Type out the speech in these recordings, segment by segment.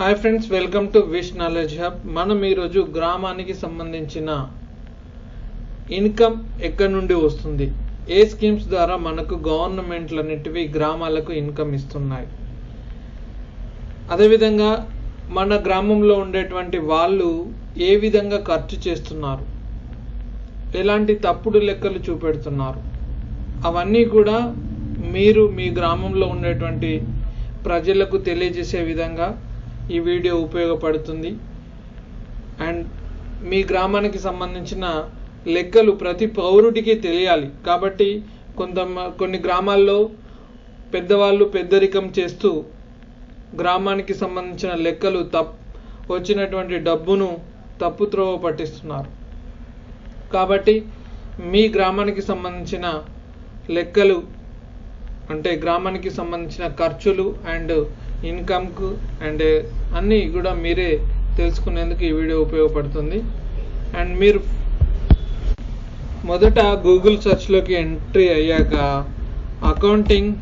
Hi friends welcome to wish knowledge hub మనం ఈరోజు గ్రామానికి సంబంధించిన ఇన్కమ్ ఎక్కడి నుండి వస్తుంది? ఏ స్కీమ్స్ ద్వారా మనకు గవర్నమెంట్లు అనేటివి గ్రామాలకు ఇన్కమ్ ఇస్తున్నాయి? అదేవిధంగా మన గ్రామంలో ఉండేటువంటి వాళ్ళు ఏ విధంగా ఖర్చు చేస్తున్నారు? ఎలాంటి తప్పుడు లెక్కలు చూపెడుతున్నారు? అవన్నీ కూడా మీరు మీ గ్రామంలో ఉండేటువంటి ప్రజలకు తెలియజేసే విధంగా ఈ వీడియో ఉపయోగపడుతుంది. అండ్ మీ గ్రామానికి సంబంధించిన లెక్కలు ప్రతి పౌరుడికి తెలియాలి. కాబట్టి కొంత కొన్ని గ్రామాల్లో పెద్దవాళ్ళు పెద్దరికం చేస్తూ గ్రామానికి సంబంధించిన లెక్కలు తప్ వచ్చినటువంటి డబ్బును తప్పు త్రోవ పట్టిస్తున్నారు. కాబట్టి మీ గ్రామానికి సంబంధించిన లెక్కలు అంటే గ్రామానికి సంబంధించిన ఖర్చులు అండ్ ఇన్కమ్కు అండ్ అన్నీ కూడా మీరే తెలుసుకునేందుకు ఈ వీడియో ఉపయోగపడుతుంది. అండ్ మీరు మొదట గూగుల్ సెర్చ్లోకి ఎంట్రీ అయ్యాక అకౌంటింగ్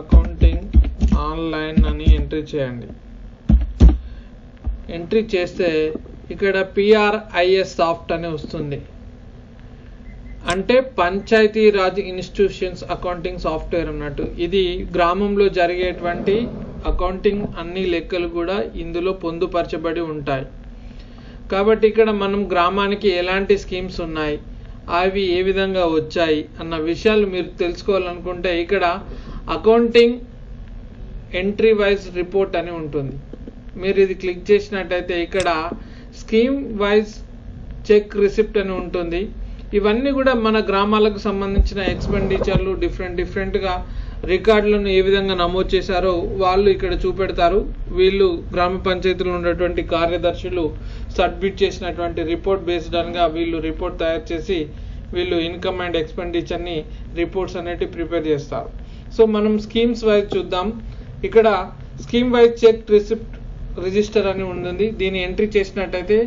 అకౌంటింగ్ ఆన్లైన్ అని ఎంట్రీ చేయండి. ఎంట్రీ చేస్తే ఇక్కడ పిఆర్ఐఎస్ సాఫ్ట్ అని వస్తుంది. అంటే Panchayati Raj institutions accounting software అన్నట్టు. ఇది గ్రామంలో జరిగేటువంటి అకౌంటింగ్ అన్ని లెక్కలు కూడా ఇందులో పొందుపరచబడి ఉంటాయి. కాబట్టి ఇక్కడ మనం గ్రామానికి ఎలాంటి స్కీమ్స్ ఉన్నాయి అవి ఏ విధంగా వచ్చాయి అన్న విషయాలు మీరు తెలుసుకోవాలనుకుంటే ఇక్కడ అకౌంటింగ్ ఎంట్రీ వైజ్ రిపోర్ట్ అని ఉంటుంది. మీరు ఇది క్లిక్ చేసినట్టయితే ఇక్కడ స్కీమ్ వైజ్ చెక్ రిసిప్ట్ అని ఉంటుంది. ఇవన్నీ కూడా మన గ్రామాలకు సంబంధించిన ఎక్స్పెండిచర్లు డిఫరెంట్ డిఫరెంట్గా రికార్డులను ఏ విధంగా నమోదు చేశారో వాళ్ళు ఇక్కడ చూపెడతారు. వీళ్ళు గ్రామ పంచాయతీలో ఉన్నటువంటి కార్యదర్శులు సబ్మిట్ చేసినటువంటి రిపోర్ట్ బేస్డ్ అనగా వీళ్ళు రిపోర్ట్ తయారు చేసి వీళ్ళు ఇన్కమ్ అండ్ ఎక్స్పెండిచర్ని రిపోర్ట్స్ అనేటివి ప్రిపేర్ చేస్తారు. సో మనం స్కీమ్స్ వైజ్ చూద్దాం. ఇక్కడ scheme wise check receipt register అని ఉంటుంది దీన్ని ఎంట్రీ చేసినట్టయితే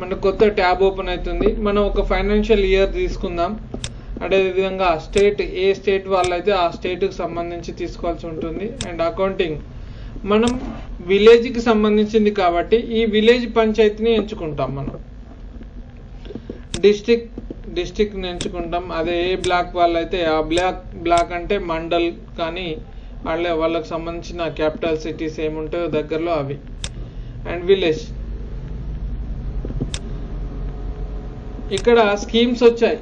మన కొత్త ట్యాబ్ ఓపెన్ అవుతుంది. మనం ఒక ఫైనాన్షియల్ ఇయర్ తీసుకుందాం. అదేవిధంగా స్టేట్ ఏ స్టేట్ వాళ్ళైతే ఆ స్టేట్కి సంబంధించి తీసుకోవాల్సి ఉంటుంది. And accounting. మనం విలేజ్కి సంబంధించింది కాబట్టి ఈ విలేజ్ పంచాయతీని ఎంచుకుంటాం మనం. డిస్టిక్ డిస్టిక్ని ఎంచుకుంటాం. అదే ఏ బ్లాక్ వాళ్ళైతే ఆ బ్లాక్ బ్లాక్ అంటే మండల్ కానీ వాళ్ళ వాళ్ళకి సంబంధించిన క్యాపిటల్ సిటీస్ ఏముంటాయో దగ్గరలో అవి. And village. ఇక్కడ స్కీమ్స్ వచ్చాయి.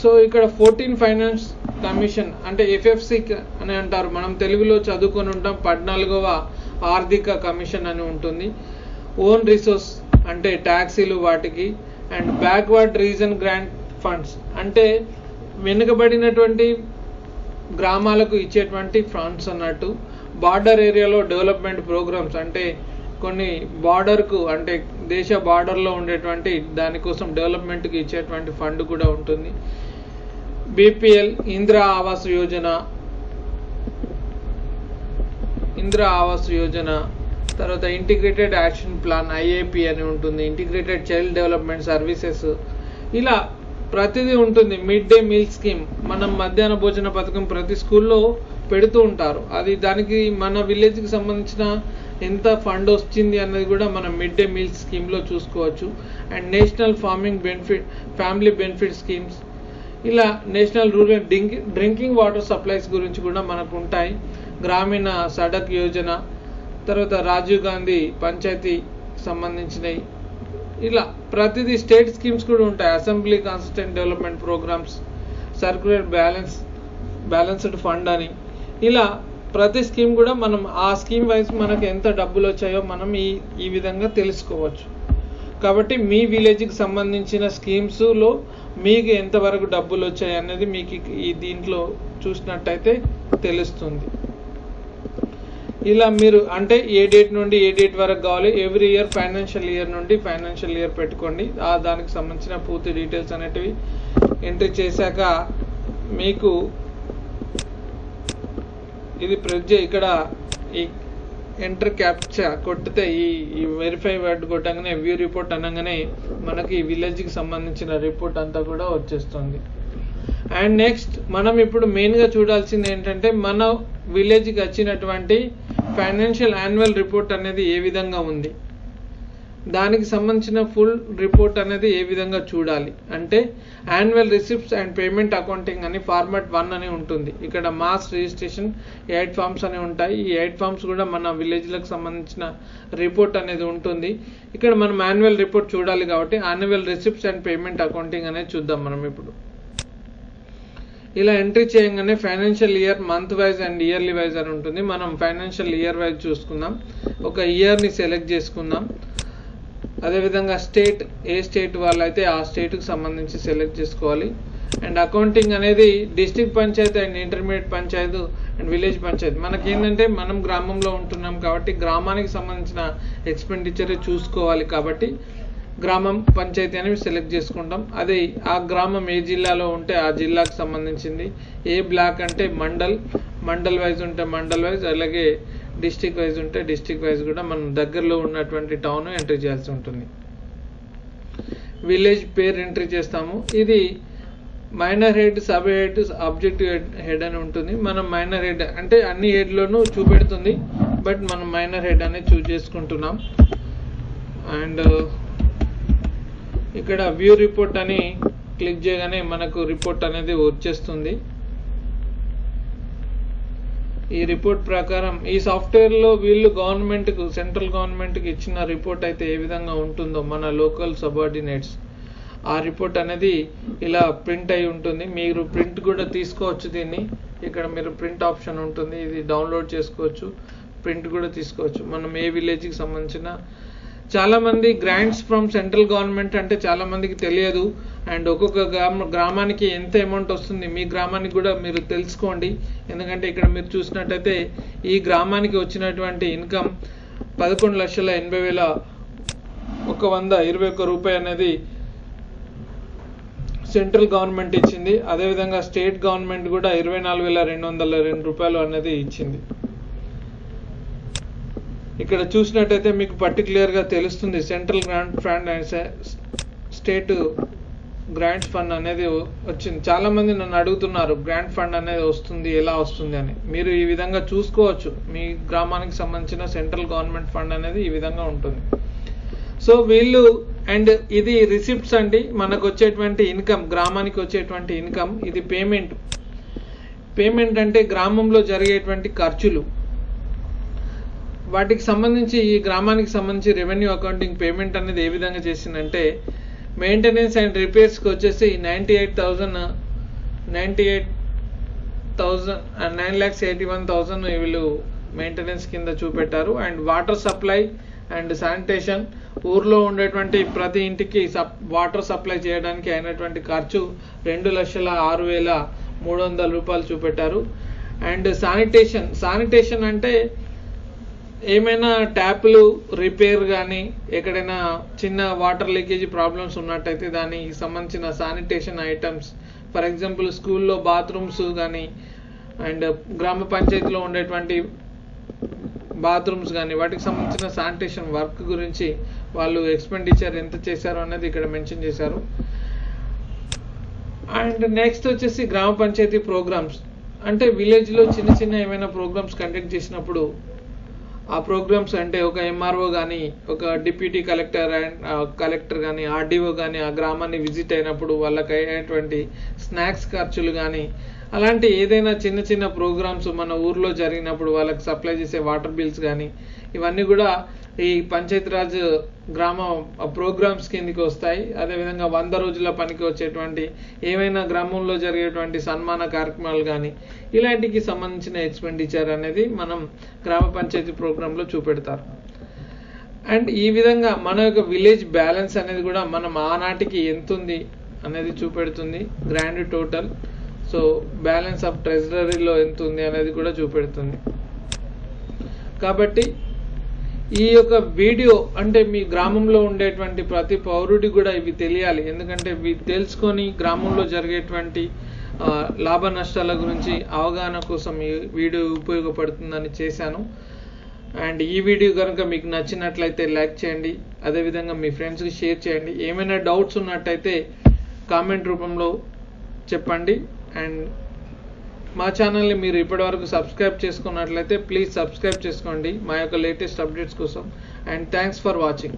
సో ఇక్కడ ఫోర్టీన్ ఫైనాన్స్ కమిషన్ అంటే ఎఫ్ఎఫ్సి అని అంటారు. మనం తెలుగులో చదువుకొని ఉంటాం. పద్నాలుగవ ఆర్థిక కమిషన్ అని ఉంటుంది. ఓన్ రిసోర్స్ అంటే ట్యాక్సీలు వాటికి and backward region grant funds అంటే వెనుకబడినటువంటి గ్రామాలకు ఇచ్చేటువంటి ఫండ్స్ అన్నట్టు. బార్డర్ ఏరియాలో డెవలప్మెంట్ ప్రోగ్రామ్స్ అంటే కొన్ని బార్డర్కు అంటే దేశ బార్డర్లో ఉండేటువంటి దానికోసం డెవలప్మెంట్కి ఇచ్చేటువంటి ఫండ్ కూడా ఉంటుంది. బీపీఎల్ ఇందిరా ఆవాస్ యోజన ఇందిరా ఆవాస్ యోజన తర్వాత ఇంటిగ్రేటెడ్ యాక్షన్ ప్లాన్ ఐఏపి అని ఉంటుంది ఇంటిగ్రేటెడ్ చైల్డ్ డెవలప్మెంట్ సర్వీసెస్. ఇలా ప్రతిదీ ఉంటుంది మిడ్ డే మీల్ స్కీమ్. మనం మధ్యాహ్న భోజన పథకం ప్రతి స్కూల్లో పెడుతూ ఉంటారు. అది దానికి మన విలేజ్కి సంబంధించిన ఎంత ఫండ్ వచ్చింది అన్నది కూడా మనం మిడ్ డే మీల్ స్కీమ్లో చూసుకోవచ్చు. And national farming benefit family benefit schemes. ఇలా national rural drink drinking water supplies గురించి కూడా మనకు ఉంటాయి. గ్రామీణ సడక్ యోజన తర్వాత రాజీవ్ గాంధీ పంచాయతీ సంబంధించినవి ఇలా ప్రతిదీ స్టేట్ స్కీమ్స్ కూడా ఉంటాయి. Assembly constituent development programmes circular balance balanced fund అని. ఇలా ప్రతి స్కీమ్ కూడా మనం ఆ స్కీమ్ వైజ్ మనకు ఎంత డబ్బులు వచ్చాయో మనం ఈ ఈ విధంగా తెలుసుకోవచ్చు. కాబట్టి మీ విలేజ్కి సంబంధించిన స్కీమ్స్లో మీకు ఎంతవరకు డబ్బులు వచ్చాయి అనేది మీకు ఈ దీంట్లో చూసినట్టయితే తెలుస్తుంది. ఇలా మీరు అంటే ఏ డేట్ నుండి ఏ డేట్ వరకు కావాలి ఎవ్రీ ఇయర్ ఫైనాన్షియల్ ఇయర్ నుండి ఫైనాన్షియల్ ఇయర్ పెట్టుకోండి. ఆ దానికి సంబంధించిన పూర్తి డీటెయిల్స్ అనేటివి ఎంట్రీ చేశాక మీకు ఇది ప్రెస్ ఇక్కడ ఈ ఎంటర్ క్యాప్చా కొట్టితే ఈ ఈ వెరిఫై వర్డ్ కొట్టంగానే వ్యూ రిపోర్ట్ అనగానే మనకి ఈ విలేజ్కి సంబంధించిన రిపోర్ట్ అంతా కూడా వచ్చేస్తుంది. అండ్ నెక్స్ట్ మనం ఇప్పుడు మెయిన్గా చూడాల్సింది ఏంటంటే మన విలేజ్కి వచ్చినటువంటి ఫైనాన్షియల్ యాన్యువల్ రిపోర్ట్ అనేది ఏ విధంగా ఉంది? దానికి సంబంధించిన ఫుల్ రిపోర్ట్ అనేది ఏ విధంగా చూడాలి? అంటే annual receipts and payment accounting అని ఫార్మాట్ వన్ అని ఉంటుంది. ఇక్కడ మాస్ రిజిస్ట్రేషన్ ఎయిట్ ఫార్మ్స్ అని ఉంటాయి. ఈ ఎయిట్ ఫార్మ్స్ కూడా మన విలేజ్లకు సంబంధించిన రిపోర్ట్ అనేది ఉంటుంది. ఇక్కడ మనం యాన్యువల్ రిపోర్ట్ చూడాలి కాబట్టి annual receipts and payment accounting అనేది చూద్దాం మనం ఇప్పుడు. ఇలా ఎంట్రీ చేయగానే financial year month wise and yearly wise అని ఉంటుంది. మనం ఫైనాన్షియల్ ఇయర్ వైజ్ చూసుకుందాం. ఒక ఇయర్ని సెలెక్ట్ చేసుకుందాం. అదేవిధంగా స్టేట్ ఏ స్టేట్ వాళ్ళైతే ఆ స్టేట్కి సంబంధించి సెలెక్ట్ చేసుకోవాలి. అండ్ అకౌంటింగ్ అనేది district panchayat and intermediate panchayat and village panchayat. మనకి ఏంటంటే మనం గ్రామంలో ఉంటున్నాం కాబట్టి గ్రామానికి సంబంధించిన ఎక్స్పెండిచర్ చూసుకోవాలి కాబట్టి గ్రామం పంచాయతీ అనేవి సెలెక్ట్ చేసుకుంటాం. అదే ఆ గ్రామం ఏ జిల్లాలో ఉంటే ఆ జిల్లాకు సంబంధించింది. ఏ బ్లాక్ అంటే మండల్. మండల్ వైజ్ ఉంటే మండల్ వైజ్ అలాగే డిస్టిక్ వైజ్ ఉంటే డిస్టిక్ వైజ్ కూడా మనం దగ్గరలో ఉన్నటువంటి టౌన్ ఎంట్రీ చేయాల్సి ఉంటుంది. విలేజ్ పేరు ఎంట్రీ చేస్తాము. ఇది minor head sub head objective head అని ఉంటుంది. మనం మైనర్ హెడ్ అంటే అన్ని హెడ్లోనూ చూపెడుతుంది. బట్ మనం మైనర్ హెడ్ అనేది చూజ్ చేసుకుంటున్నాం. అండ్ ఇక్కడ వ్యూ రిపోర్ట్ అని క్లిక్ చేయగానే మనకు రిపోర్ట్ అనేది వచ్చేస్తుంది. ఈ రిపోర్ట్ ప్రకారం ఈ సాఫ్ట్వేర్లో వీళ్ళు గవర్నమెంట్కు సెంట్రల్ గవర్నమెంట్కి ఇచ్చిన రిపోర్ట్ అయితే ఏ విధంగా ఉంటుందో మన లోకల్ సబార్డినేట్స్ ఆ రిపోర్ట్ అనేది ఇలా ప్రింట్ అయి ఉంటుంది. మీరు ప్రింట్ కూడా తీసుకోవచ్చు దీన్ని. ఇక్కడ మీరు ప్రింట్ ఆప్షన్ ఉంటుంది. ఇది డౌన్లోడ్ చేసుకోవచ్చు. ప్రింట్ కూడా తీసుకోవచ్చు. మనం ఏ విలేజ్కి సంబంధించిన చాలా మంది గ్రాంట్స్ ఫ్రమ్ సెంట్రల్ గవర్నమెంట్ అంటే చాలా మందికి తెలియదు. అండ్ ఒక్కొక్క గ్రామ గ్రామానికి ఎంత అమౌంట్ వస్తుంది మీ గ్రామానికి కూడా మీరు తెలుసుకోండి. ఎందుకంటే ఇక్కడ మీరు చూసినట్టయితే ఈ గ్రామానికి వచ్చినటువంటి ఇన్కమ్ పదకొండు లక్షల ఎనభై వేల ఒక వంద ఇరవై ఒక్క రూపాయి అనేది సెంట్రల్ గవర్నమెంట్ ఇచ్చింది. అదేవిధంగా స్టేట్ గవర్నమెంట్ కూడా ఇరవై నాలుగు వేల రెండు వందల రెండు రూపాయలు అనేది ఇచ్చింది. ఇక్కడ చూసినట్టయితే మీకు పర్టికులర్గా తెలుస్తుంది central grant fund and state grant fund అనేది వచ్చింది. చాలామంది నన్ను అడుగుతున్నారు గ్రాంట్ ఫండ్ అనేది వస్తుంది ఎలా వస్తుంది అని. మీరు ఈ విధంగా చూసుకోవచ్చు. మీ గ్రామానికి సంబంధించిన సెంట్రల్ గవర్నమెంట్ ఫండ్ అనేది ఈ విధంగా ఉంటుంది. సో వీళ్ళు అండ్ ఇది రిసిప్ట్స్ అండి. మనకు వచ్చేటువంటి ఇన్కమ్ గ్రామానికి వచ్చేటువంటి ఇన్కమ్ ఇది పేమెంట్ పేమెంట్ అంటే గ్రామంలో జరిగేటువంటి ఖర్చులు. వాటికి సంబంధించి ఈ గ్రామానికి సంబంధించి రెవెన్యూ అకౌంటింగ్ పేమెంట్ అనేది ఏ విధంగా చేసిందంటే మెయింటెనెన్స్ అండ్ రిపేర్స్కి వచ్చేసి ninety eight thousand ninety eight thousand nine lakhs eighty one thousand వీళ్ళు మెయింటెనెన్స్ కింద చూపెట్టారు. And water supply and sanitation ఊర్లో ఉండేటువంటి ప్రతి ఇంటికి సప్ వాటర్ సప్లై చేయడానికి అయినటువంటి ఖర్చు రెండు లక్షల ఆరు వేల మూడు వందల రూపాయలు చూపెట్టారు. అండ్ శానిటేషన్ శానిటేషన్ అంటే ఏమైనా ట్యాప్లు రిపేర్ కానీ ఎక్కడైనా చిన్న వాటర్ లీకేజ్ ప్రాబ్లమ్స్ ఉన్నట్టయితే దానికి సంబంధించిన శానిటేషన్ ఐటమ్స్ ఫర్ ఎగ్జాంపుల్ స్కూల్లో బాత్రూమ్స్ కానీ అండ్ గ్రామ పంచాయతీలో ఉండేటువంటి బాత్రూమ్స్ కానీ వాటికి సంబంధించిన శానిటేషన్ వర్క్ గురించి వాళ్ళు ఎక్స్పెండిచర్ ఎంత చేశారు అనేది ఇక్కడ మెన్షన్ చేశారు. అండ్ నెక్స్ట్ వచ్చేసి గ్రామ పంచాయతీ ప్రోగ్రామ్స్. అంటే విలేజ్లో చిన్న చిన్న ఏమైనా ప్రోగ్రామ్స్ కండక్ట్ చేసినప్పుడు ఆ ప్రోగ్రామ్స్ అంటే ఒక ఎంఆర్ఓ కానీ ఒక డిప్యూటీ కలెక్టర్ అండ్ కలెక్టర్ కానీ ఆర్డీఓ కానీ ఆ గ్రామాన్ని విజిట్ అయినప్పుడు వాళ్ళకి అయినటువంటి స్నాక్స్ ఖర్చులు కానీ అలాంటి ఏదైనా చిన్న చిన్న ప్రోగ్రామ్స్ మన ఊర్లో జరిగినప్పుడు వాళ్ళకి సప్లై చేసే వాటర్ బిల్స్ కానీ ఇవన్నీ కూడా ఈ పంచాయతీరాజ్ గ్రామ ప్రోగ్రామ్స్ కిందకి వస్తాయి. అదేవిధంగా వంద రోజుల పనికి వచ్చేటువంటి ఏమైనా గ్రామంలో జరిగేటువంటి సన్మాన కార్యక్రమాలు కానీ ఇలాంటికి సంబంధించిన ఎక్స్పెండిచర్ అనేది మనం గ్రామ పంచాయతీ ప్రోగ్రాంలో చూపెడతారు. అండ్ ఈ విధంగా మన యొక్క విలేజ్ బ్యాలెన్స్ అనేది కూడా మనం ఆనాటికి ఎంత ఉంది అనేది చూపెడుతుంది. Grand total so balance of ట్రెజరీలో ఎంత ఉంది అనేది కూడా చూపెడుతుంది. కాబట్టి ఈ యొక్క వీడియో అంటే మీ గ్రామంలో ఉండేటువంటి ప్రతి పౌరుడి కూడా ఇవి తెలియాలి. ఎందుకంటే ఇవి తెలుసుకొని గ్రామంలో జరిగేటువంటి లాభ నష్టాల గురించి అవగాహన కోసం ఈ వీడియో ఉపయోగపడుతుందని చేశాను. అండ్ ఈ వీడియో కనుక మీకు నచ్చినట్లయితే లైక్ చేయండి. అదేవిధంగా మీ ఫ్రెండ్స్కి షేర్ చేయండి. ఏమైనా డౌట్స్ ఉన్నట్టయితే కామెంట్ రూపంలో చెప్పండి. అండ్ మా ఛానల్ని మీరు ఇప్పటివరకు సబ్స్క్రైబ్ చేసుకున్నట్లయితే ప్లీజ్ సబ్స్క్రైబ్ చేసుకోండి మా యొక్క లేటెస్ట్ అప్డేట్స్ కోసం. And thanks for watching.